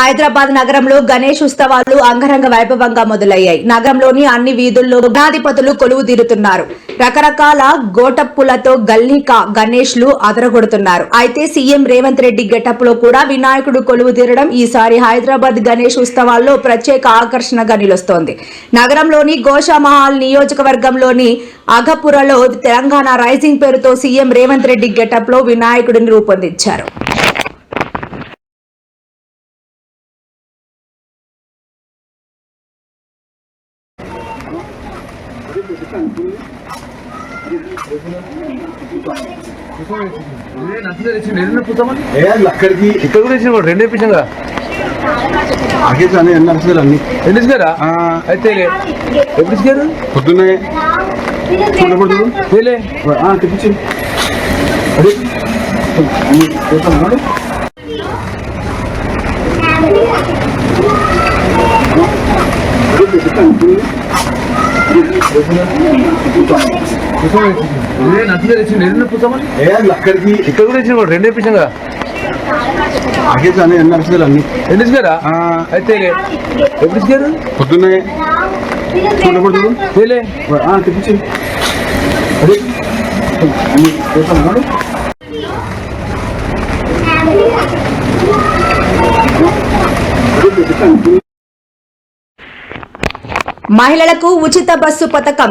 హైదరాబాద్ నగరంలో గణేష్ ఉత్సవాలు అంగరంగ వైభవంగా మొదలయ్యాయి. నగరంలోని అన్ని వీధుల్లో గణాధిపతులు కొలువు తీరుతున్నారు. రకరకాల గోటప్పులతో గల్లీకా గణేష్లు అదరగొడుతున్నారు. అయితే సీఎం రేవంత్ రెడ్డి గెటప్లో కూడా వినాయకుడు కొలువు తీరడం ఈసారి హైదరాబాద్ గణేష్ ఉత్సవాల్లో ప్రత్యేక ఆకర్షణగా నిలుస్తోంది. నగరంలోని గోషామహల్ నియోజకవర్గంలోని అఘపురలో తెలంగాణ రైజింగ్ పేరుతో సీఎం రేవంత్ రెడ్డి గెటప్లో వినాయకుడిని రూపొందించారు. అక్కడికి ఇక్కడ కూడా ఇచ్చిన రెండు ఇప్పించాం కదా ఆగే అని ఎన్ని నడుస్తుంది అన్ని. ఎన్ని అయితే ఎప్పుడు ఇచ్చారు పొద్దున్నే. చూడకూడదు తేలే. ఆ, తెప్పించి. అదే. అన్ని చేస్తాను మేడం. అదే తెప్పించాను. అక్కడికి ఇక్కడ కూడా ఇచ్చిన రెండు ఇప్పించాం కదా ఆగే అని ఎన్ని నడుస్తుంది అన్ని ఎన్ని ఇచ్చారా ఆ, అయితే ఎప్పుడు ఇచ్చారు పొద్దున్నే చూడకూడదు తేలే ఆ, అదే అన్ని చేస్తాను మేడం. అదే తెప్పించాను. మహిళలకు ఉచిత బస్సు పథకం